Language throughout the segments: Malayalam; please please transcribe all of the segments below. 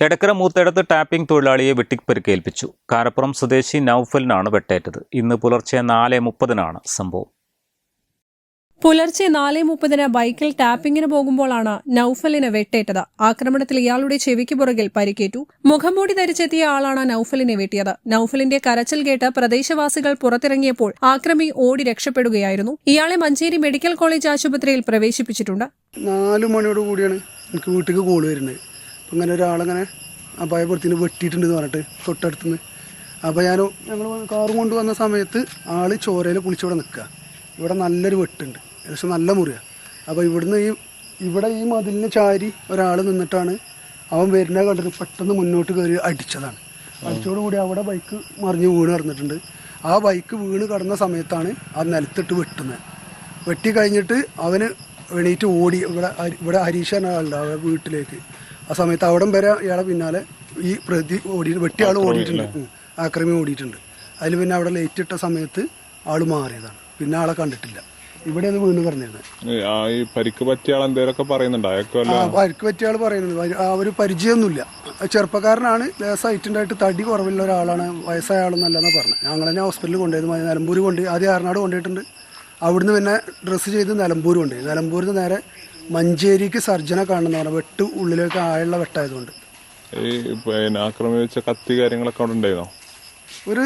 Edakkara Moothedath tapping തൊഴിലാളിയെ വെട്ടിപ്പരിക്കേൽപ്പിച്ചു. കാരപ്പുറം സ്വദേശി നൌഫലിനാണ് വെട്ടേറ്റത്. ഇന്ന് പുലർച്ചെ നാല് മുപ്പതിനാണ് സംഭവം. പുലർച്ചെ നാല് മുപ്പതിന് ബൈക്കിൽ ടാപ്പിംഗിന് പോകുമ്പോഴാണ് നൌഫലിന് വെട്ടേറ്റത്. ആക്രമണത്തിൽ ഇയാളുടെ ചെവിക്ക് പുറകിൽ പരിക്കേറ്റു. മുഖംമൂടി ധരിച്ചെത്തിയ ആളാണ് നൌഫലിനെ വെട്ടിയത്. നൌഫലിന്റെ കരച്ചിൽ കേട്ട് പ്രദേശവാസികൾ പുറത്തിറങ്ങിയപ്പോൾ ആക്രമി ഓടി രക്ഷപ്പെടുകയായിരുന്നു. ഇയാളെ മഞ്ചേരി മെഡിക്കൽ കോളേജ് ആശുപത്രിയിൽ പ്രവേശിപ്പിച്ചിട്ടുണ്ട്. നാല് മണിയോട് കൂടിയാണ് എനിക്ക് വീട്ടിലേക്ക് കോൾ വരുന്നത്. അപ്പം ഇങ്ങനെ ഒരാളങ്ങനെ അപായപ്പെടുത്തിന് വെട്ടിയിട്ടുണ്ടെന്ന് പറഞ്ഞിട്ട് തൊട്ടടുത്തുനിന്ന്. അപ്പോൾ ഞാൻ ഞങ്ങൾ കാറും കൊണ്ട് വന്ന സമയത്ത് ആൾ ചോരയിൽ കുളിച്ചിവിടെ നിൽക്കുക ഇവിടെ നല്ലൊരു വെട്ടുണ്ട്. ഏകദേശം നല്ല മുറിയാണ് അപ്പോൾ ഇവിടുന്ന് ഈ ഇവിടെ ഈ മതിലിന് ചാരി ഒരാൾ നിന്നിട്ടാണ് അവൻ വരുന്ന കണ്ടിട്ട് പെട്ടെന്ന് മുന്നോട്ട് കയറി അടിച്ചതാണ്. അടിച്ചോടുകൂടി അവിടെ ബൈക്ക് മറിഞ്ഞ് വീണ് കിടന്നിട്ടുണ്ട്. ആ ബൈക്ക് വീണ് കിടന്ന സമയത്താണ് ആ നിലത്തിട്ട് വെട്ടുന്നത് വെട്ടി കഴിഞ്ഞിട്ട് അവന് എണീറ്റ് ഓടി. ഇവിടെ ഇവിടെ ഹരീഷ് എന്ന ആളുണ്ട് അവരുടെ വീട്ടിലേക്ക്. ആ സമയത്ത് അവിടം വരെ ഇയാളെ പിന്നാലെ ഈ പ്രതി ഓടി വെട്ടിയ ആൾ ഓടിയിട്ടുണ്ട്. ആക്രമി ഓടിയിട്ടുണ്ട്. അതിൽ പിന്നെ അവിടെ ലേറ്റ് ഇട്ട സമയത്ത് ആൾ മാറിയതാണ്. പിന്നെ ആളെ കണ്ടിട്ടില്ല. ഇവിടെയാണ് വീണ് പറഞ്ഞിരുന്നത് പരിക്ക് പറ്റിയ ആൾ പറയുന്നുണ്ട്? പരിക്ക് പറ്റിയ ആൾ ആ ഒരു പരിചയമൊന്നുമില്ല ചെറുപ്പക്കാരനാണ്. ലേസായിട്ടുണ്ടായിട്ട് തടി കുറവുള്ള ഒരാളാണ്. വയസ്സായ ആളൊന്നല്ലെന്നാണ് പറഞ്ഞത്. ഞങ്ങൾ തന്നെ ഹോസ്പിറ്റലിൽ കൊണ്ടുപോയത് നിലമ്പൂർ കൊണ്ട് ആദ്യം ആറനാട് കൊണ്ടുപോയിട്ടുണ്ട്. അവിടുന്ന് പിന്നെ ഡ്രസ്സ് ചെയ്ത് നിലമ്പൂർ കൊണ്ടുപോയി. നിലമ്പൂരിൽ നിന്ന് നേരെ മഞ്ചേരിക്ക് സർജനെ കാണുന്ന വെട്ട് ഉള്ളിലേക്ക് ആയുള്ള വെട്ടായതുകൊണ്ട്. ഈ പിന്നെ ആക്രമിച്ച കത്തി കാര്യങ്ങളൊക്കെ അവിടെ ഉണ്ടായിരുന്നോ? ഒരു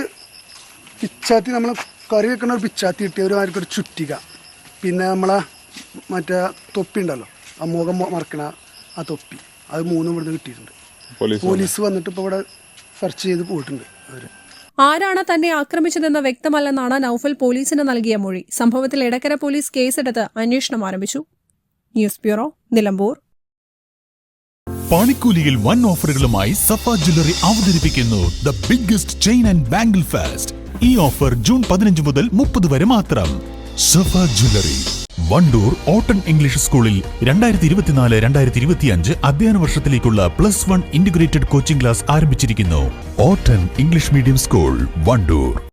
പിച്ചാത്തി നമ്മൾ കറി വെക്കുന്ന ഒരു പിച്ചാത്തി കിട്ടിയ ഒരു ആർക്കൊരു ചുറ്റിക. പിന്നെ നമ്മളെ മറ്റേ തൊപ്പി ഉണ്ടല്ലോ ആ മുഖം മറക്കണ ആ തൊപ്പി. അത് മൂന്നും ഇവിടുന്ന് കിട്ടിയിട്ടുണ്ട്. പോലീസ് പോലീസ് വന്നിട്ട് ഇപ്പോൾ ഇവിടെ സെർച്ച് ചെയ്ത് പോയിട്ടുണ്ട് അവർ ആരാണ് തന്നെ ആക്രമിച്ചതെന്ന് വ്യക്തമല്ലെന്നാണ് നൌഫൽ പോലീസിന് നൽകിയ മൊഴി. സംഭവത്തിൽ എടക്കര പോലീസ് കേസെടുത്ത് അന്വേഷണം ആരംഭിച്ചു. News bureau Nilambur. പണിക്കൂലിയിൽ വൺ ഓഫറുകളുമായി സഫ ജ്വല്ലറി അവതരിപ്പിക്കുന്നു the biggest chain and bangle fest. ഈ ഓഫർ ജൂൺ പതിനഞ്ച് മുതൽ മുപ്പത് വരെ മാത്രം. സഫ ജ്വല്ലറി. വണ്ടൂർ ഓട്ടൺ ഇംഗ്ലീഷ് സ്കൂളിൽ രണ്ടായിരത്തി ഇരുപത്തിനാല് രണ്ടായിരത്തി ഇരുപത്തിയഞ്ച് അധ്യയന വർഷത്തിലേക്കുള്ള plus one integrated coaching class ആരംഭിച്ചിരിക്കുന്നു. ഓട്ടൺ ഇംഗ്ലീഷ് മീഡിയം സ്കൂൾ വണ്ടൂർ.